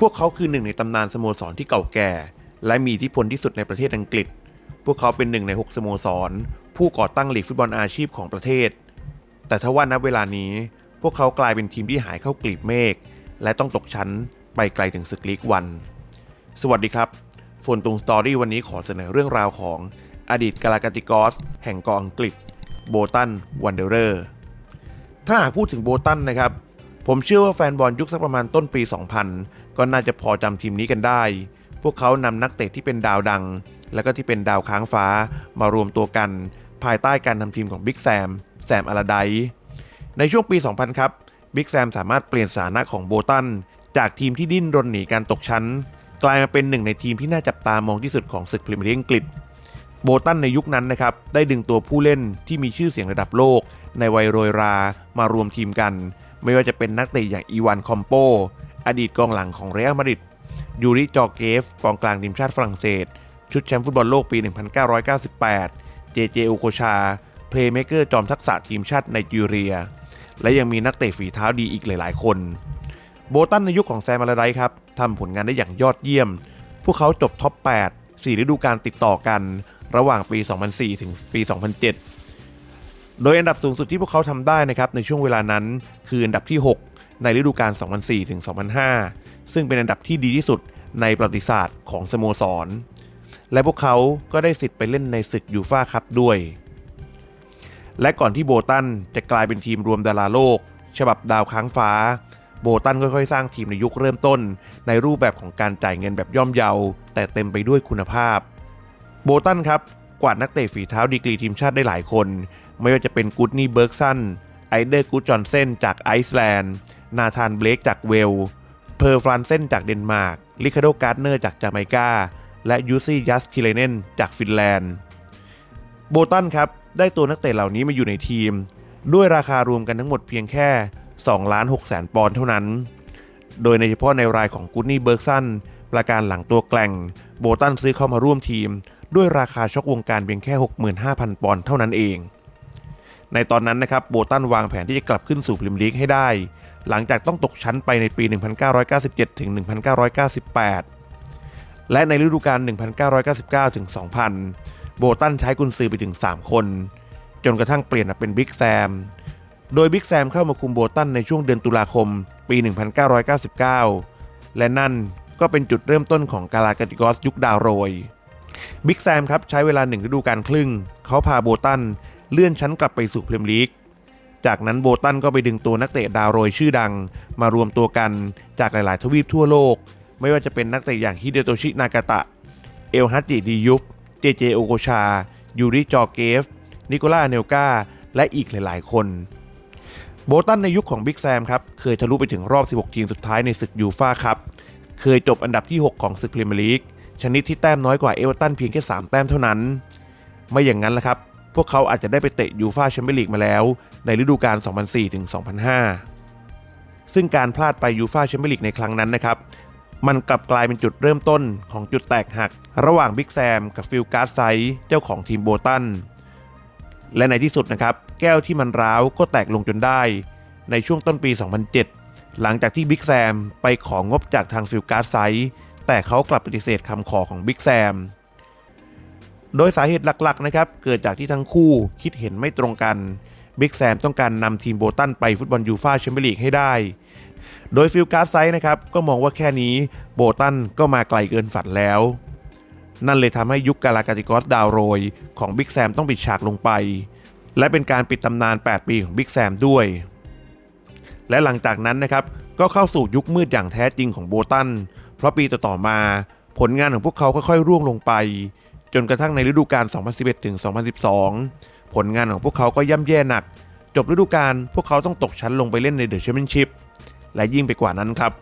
พวกเขาคือหนึ่งในตำนานสโมสรที่เก่าแก่ และมีอิทธิพลที่สุดในประเทศอังกฤษ พวกเขาเป็นหนึ่งใน 6 สโมสร ผู้ก่อตั้งลีกฟุตบอลอาชีพของประเทศ แต่ทว่านับเวลานี้ พวกเขากลายเป็นทีมที่หายเข้ากลีบเมฆและต้องตกชั้นไปไกลถึงศึกลีกวัน สวัสดีครับโฟนตุงสตอรี่วันนี้ขอเสนอเรื่องราวของอดีตกาลากาติกอส แห่งกองอังกฤษโบตันวันเดอร์ถ้าหากพูดถึงโบตันนะครับ ผมเชื่อว่าแฟนบอลยุคสักประมาณต้นปี 2000 ก็น่าจะพอจำทีมนี้กันได้ พวกเขานำนักเตะที่เป็นดาวดัง และก็ที่เป็นดาวค้างฟ้ามารวมตัวกัน ภายใต้การทำทีมของบิ๊กแซมแซมอาราไดในช่วงปี 2000 ครับบิ๊กแซมสามารถเปลี่ยนสถานะของโบตัน จากทีมที่ดิ้นรนหนีการตกชั้น กลายมาเป็นหนึ่งในทีมที่น่าจับตามองที่สุดของศึกพรีเมียร์ลีกอังกฤษโบตันในยุคนั้นนะครับ ได้ดึงตัวผู้เล่นที่มีชื่อเสียงระดับโลก ในวัยโรยรามารวมทีมกัน ไม่ว่าจะเป็นนักเตะอย่างอีวานคอมโป อดีตกองหลังของเรอัลมาดริดยูริจอเกฟกองกลางทีมชาติฝรั่งเศส ชุดแชมป์ฟุตบอลโลกปี 1998 เจเจโอโคชา เพลย์เมเกอร์จอมทักษะทีมชาติไนจีเรีย และยังมีนักเตะฝีเท้าดีอีกหลาย ๆ คน โบตันในยุคของแซมอาราไดครับทำผลงานได้อย่างยอดเยี่ยม พวกเขาจบท็อป 8 4 ฤดูกาลติดต่อกัน ระหว่างปี 2004 ถึงปี 2007 โดยอันดับสูงสุดที่พวกเขาทำได้นะครับในช่วงเวลานั้นคืออันดับที่ 6 ในฤดูกาล 2004ถึง2005 ซึ่งเป็นอันดับที่ดีที่สุดในประวัติศาสตร์ของสโมสร และพวกเขาก็ได้สิทธิ์ไปเล่นในศึกยูฟ่าคัพด้วย และก่อนที่โบตันจะกลายเป็นทีมรวมดาราโลก ฉบับดาวค้างฟ้า โบตันค่อยๆ สร้างทีมในยุคเริ่มต้น ในรูปแบบของการจ่ายเงินแบบย่อมเยา แต่เต็มไปด้วยคุณภาพ โบตันครับกวาดนักเตะฝีเท้าดีกรีทีมชาติได้หลายคน ไม่ว่าจะเป็นกูดนี่เบิร์กสัน ไอเดอร์กูดจอนเซนจากไอซ์แลนด์ นาธานเบลกจากเวล เพอร์ฟรานเซนจากเดนมาร์ก ลิคาโดการ์ดเนอร์จากจาเมกา และยูซี่ยัสคิเลเนนจากฟินแลนด์ โบตันครับ ได้ตัวนักเตะเหล่านี้มาอยู่ในทีม ด้วยราคารวมกันทั้งหมดเพียงแค่2ล้าน6แสนปอนด์เท่านั้น โดยในเฉพาะในรายของกูดนี่เบิร์กสันประการหลังตัวแกล่ง โบตันซื้อเข้ามาร่วมทีม ด้วยราคาช็อกวงการเพียงแค่ 65,000 ปอนด์เท่านั้นเอง ในตอนนั้นนะครับโบตันวางแผนที่จะกลับขึ้นสู่พรีเมียร์ลีกให้ได้ หลังจากต้องตกชั้นไปในปี 1997 ถึง 1998 และในฤดูกาล 1999 ถึง 2000 โบตันใช้กุนซือไปถึง 3 คน จนกระทั่งเปลี่ยนมาเป็นบิ๊กแซม โดยบิ๊กแซมเข้ามาคุมโบตันในช่วงเดือนตุลาคม ปี 1999 และนั่นก็เป็นจุดเริ่มต้นของกาลากาติกอสยุคดาวโรย บิ๊กแซมครับใช้เวลาหนึ่งฤดูกาลครึ่ง เขาพาโบตัน เลื่อนชั้นกลับไปสู่พรีเมียร์ลีก จากนั้นโบตันก็ไปดึงตัวนักเตะดาวโรยชื่อดัง มารวมตัวกันจากหลายๆ ทวีปทั่วโลก ไม่ว่าจะเป็นนักเตะอย่างฮิเดโตชินากาตะ เอลฮัตจิดียุฟเจเจโอโกชา ยูริจอเกฟ นิโคล่าเนลกาและอีกหลาย ๆ คนโบตันในยุคของบิ๊กแซมครับ เคยทะลุไปถึงรอบ 16 ทีมสุดท้ายในศึกยูฟ่าครับ เคยจบอันดับที่ 6 ของศึกพรีเมียร์ลีก ชนิดที่แต้มน้อยกว่าเอเวอร์ตันเพียงแค่ 3 แต้มเท่านั้น ไม่อย่างนั้นละครับ พวกเขาอาจจะได้ไปเตะยูฟ่าแชมเปี้ยนลีกมาแล้ว ในฤดูกาล 2004-2005 ซึ่งการพลาดไปยูฟ่าแชมเปี้ยนลีกในครั้งนั้นนะครับ มันกลับกลายเป็นจุดเริ่มต้นของจุดแตกหัก ระหว่างบิ๊กแซมกับฟิลการ์ดไซด์เจ้าของทีมโบตัน และในที่สุดนะครับ แก้วที่มันร้าวก็แตกลงจนได้ ในช่วงต้นปี 2007 หลังจากที่บิ๊กแซมไปของงบจากทางฟิลการ์ดไซด์แต่เขากลับปฏิเสธคำขอของบิ๊กแซม โดยสาเหตุหลักๆนะครับเกิดจากที่ทั้งคู่คิดเห็นไม่ตรงกันบิ๊กแซมต้องการนำทีมโบตันไปฟุตบอลยูฟ่าแชมเปี้ยนลีกให้ได้ โดยฟิลการ์ดไซด์นะครับก็มองว่าแค่นี้โบตันก็มาไกลเกินฝันแล้ว นั่นเลยทำให้ยุคกาลากาติกอสดาวโรย ของบิ๊กแซมต้องปิดฉากลงไป และเป็นการปิดตำนาน 8 ปีของบิ๊กแซมด้วย และหลังจากนั้นนะครับก็เข้าสู่ยุคมืดอย่างแท้จริงของโบตัน เพราะปีต่อๆมา ผลงานของพวกเขาค่อยๆร่วงลงไป จนกระทั่งในฤดูกาล 2011ถึง2012 ผลงานของพวกเขาก็ย่ำแย่หนัก จบฤดูกาลพวกเขาต้องตกชั้นลงไปเล่นในเดอะแชมเปี้ยนชิพและยิ่งไปกว่านั้นครับ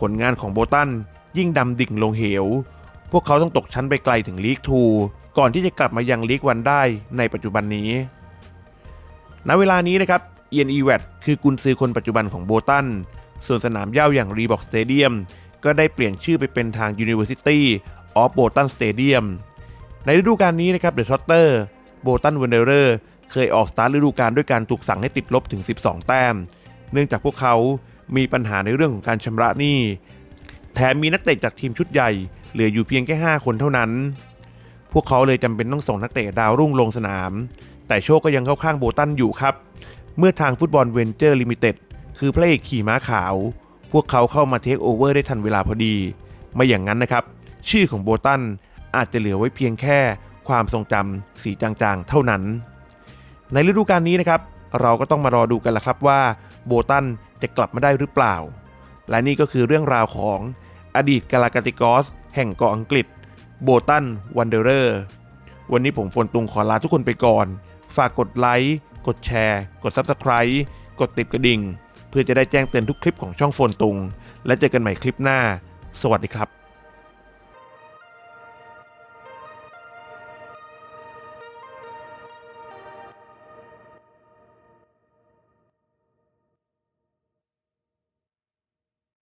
ผลงานของโบตันยิ่งดำดิ่งลงเหว พวกเขาต้องตกชั้นไปไกลถึงลีกทูก่อนที่จะกลับมายังลีกวันได้ในปัจจุบันนี้ ณ เวลานี้นะครับเอียนอีแวตคือกุนซือคนปัจจุบันของโบตัน ส่วนสนามหญ้าอย่างรีบอกสเตเดียมก็ได้เปลี่ยนชื่อไปเป็นทาง University of Bolton Stadium ในฤดูกาลนี้นะครับเดอะช็อตเตอร์โบตันเวนเดอร์เคยออกสตาร์ทฤดูกาลด้วยการถูกสั่งให้ติดลบถึง 12 แต้ม เนื่องจากพวกเขามีปัญหาในเรื่องของการชำระหนี้ แถมมีนักเตะจากทีมชุดใหญ่เหลืออยู่เพียงแค่ 5 คนเท่านั้น พวกเขาเลยจำเป็นต้องส่งนักเตะดาวรุ่งลงสนาม แต่โชคก็ยังเข้าข้างโบตันอยู่ครับ เมื่อทางฟุตบอลเวนเจอร์ลิมิเต็ดคือพระเอกขี่ม้าขาว พวกเขาเข้ามาเทคโอเวอร์ได้ทันเวลาพอดี ไม่อย่างนั้นนะครับ ชื่อของโบตัน อาจจะเหลือไว้เพียงแค่ความทรงจำสีจางๆ เท่านั้น ในฤดูกาลนี้นะครับ เราก็ต้องมารอดูกันละครับว่าโบตันจะกลับมาได้หรือเปล่า และนี่ก็คือเรื่องราวของอดีตกาลากาติกอส แห่งเกาะอังกฤษ โบตันวันเดอร์วันนี้ผมฝนตุงขอลาทุกคนไปก่อน ฝากกดไลค์กดแชร์ กด Subscribe กดติดกระดิ่ง เพื่อจะได้แจ้งเตือนทุกคลิปของช่องโฟนตุง และเจอกันใหม่คลิปหน้า สวัสดีครับ